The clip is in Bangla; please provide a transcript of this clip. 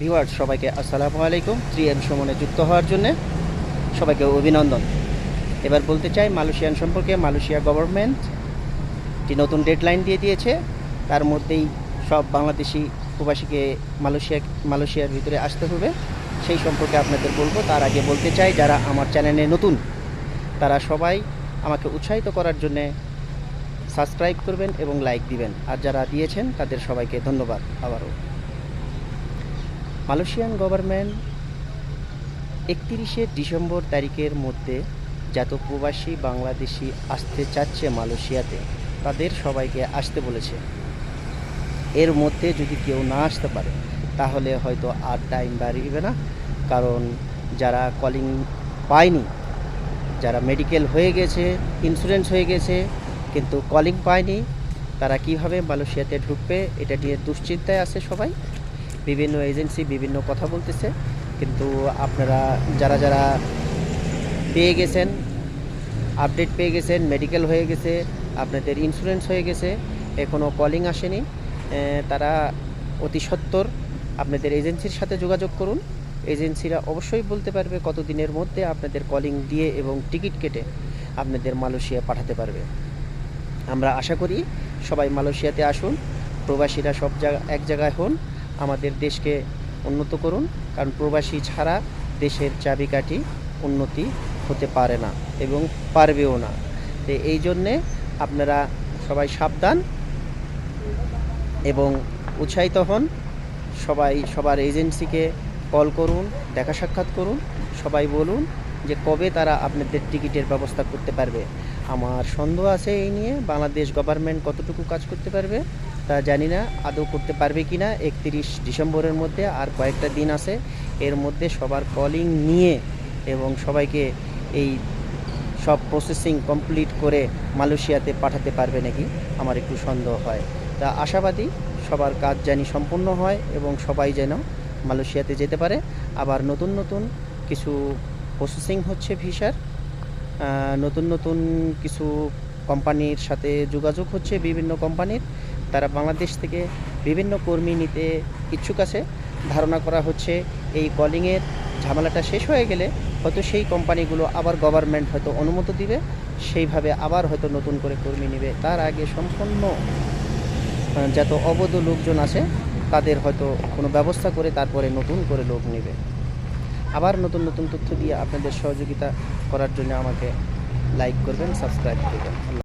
ভিউয়ার্স সবাইকে আসসালামু আলাইকুম। থ্রি এম সমনে যুক্ত হওয়ার জন্য সবাইকে অভিনন্দন। এবার বলতে চাই, মালয়েশিয়ান সম্পর্কে মালয়েশিয়া গভর্নমেন্ট একটি নতুন ডেডলাইন দিয়ে দিয়েছে, তার মধ্যেই সব বাংলাদেশি প্রবাসীকে মালয়েশিয়া, মালয়েশিয়ার ভিতরে আসতে হবে। সেই সম্পর্কে আপনাদের বলব। তার আগে বলতে চাই, যারা আমার চ্যানেলে নতুন, তারা সবাই আমাকে উৎসাহিত করার জন্যে সাবস্ক্রাইব করবেন এবং লাইক দিবেন। আর যারা দিয়েছেন, তাদের সবাইকে ধন্যবাদ আবারও। মালয়েশিয়ান গভর্নমেন্ট একত্রিশে ডিসেম্বর তারিখের মধ্যে যত প্রবাসী বাংলাদেশি আসতে চাচ্ছে মালয়েশিয়াতে, তাদের সবাইকে আসতে বলেছে। এর মধ্যে যদি কেউ না আসতে পারে, তাহলে হয়তো আর টাইম বাড়িবে না, কারণ যারা কলিং পায়নি, যারা মেডিকেল হয়ে গেছে ইন্স্যুরেন্স হয়ে গেছে, কিন্তু কলিং পায়নি, তারা কীভাবে মালয়েশিয়াতে ঢুকবে, এটা নিয়ে দুশ্চিন্তায় আছে সবাই। বিভিন্ন এজেন্সি বিভিন্ন কথা বলতেছে। কিন্তু আপনারা যারা যারা পেয়ে গেছেন, আপডেট পেয়ে গেছেন মেডিকেল হয়ে গেছে, আপনাদের ইন্স্যুরেন্স হয়ে গেছে এখনও কলিং আসেনি তারা অতি সত্বর আপনাদের এজেন্সির সাথে যোগাযোগ করুন। এজেন্সিরা অবশ্যই বলতে পারবে কত দিনের মধ্যে আপনাদের কলিং দিয়ে এবং টিকিট কেটে আপনাদের মালয়েশিয়া পাঠাতে পারবে। আমরা আশা করি সবাই মালয়েশিয়াতে আসুন, প্রবাসীরা সব জায়গা এক জায়গায় হন। আমাদের দেশকে উন্নত করুন, কারণ প্রবাসী ছাড়া দেশের চাবিকাঠি উন্নতি হতে পারে না এবং পারবেও না। তো এই জন্যে আপনারা সবাই সাবধান এবং উৎসাহিত হন। সবাই, সবার এজেন্সিকে কল করুন, দেখা সাক্ষাৎ করুন, সবাই বলুন যে কবে তারা আপনাদের টিকিটের ব্যবস্থা করতে পারবে। আমার সন্দেহ আছে এই নিয়ে, বাংলাদেশ গভর্নমেন্ট কতটুকু কাজ করতে পারবে তা জানি না, আদৌ করতে পারবে কি না একত্রিশ ডিসেম্বরের মধ্যে আর কয়েকটা দিন আছে, এর মধ্যে সবার কলিং নিয়ে এবং সবাইকে এই সব প্রসেসিং কমপ্লিট করে মালয়েশিয়াতে পাঠাতে পারবে নাকি, আমার একটু সন্দেহ হয়। তা আশাবাদী, সবার কাজ জানি সম্পূর্ণ হয় এবং সবাই যেন মালয়েশিয়াতে যেতে পারে। আবার নতুন নতুন কিছু প্রসেসিং হচ্ছে ভিসার। নতুন নতুন কিছু কোম্পানির সাথে যোগাযোগ হচ্ছে বিভিন্ন কোম্পানির। তারা বাংলাদেশ থেকে বিভিন্ন কর্মী নিতে ইচ্ছুক আছে। ধারণা করা হচ্ছে এই কলিংয়ের ঝামেলাটা শেষ হয়ে গেলে হয়তো সেই কোম্পানিগুলো আবার গভর্নমেন্ট হয়তো অনুমতি দিবে। সেইভাবে আবার হয়তো নতুন করে কর্মী নেবে। তার আগে সম্পূর্ণ যত অবৈধ লোকজন আছে, তাদের হয়তো কোনো ব্যবস্থা করে তারপরে নতুন করে লোক নেবে। আবার নতুন নতুন তথ্য দিয়ে আপনাদের সহযোগিতা করার জন্য আমাকে লাইক করবেন সাবস্ক্রাইব করবেন।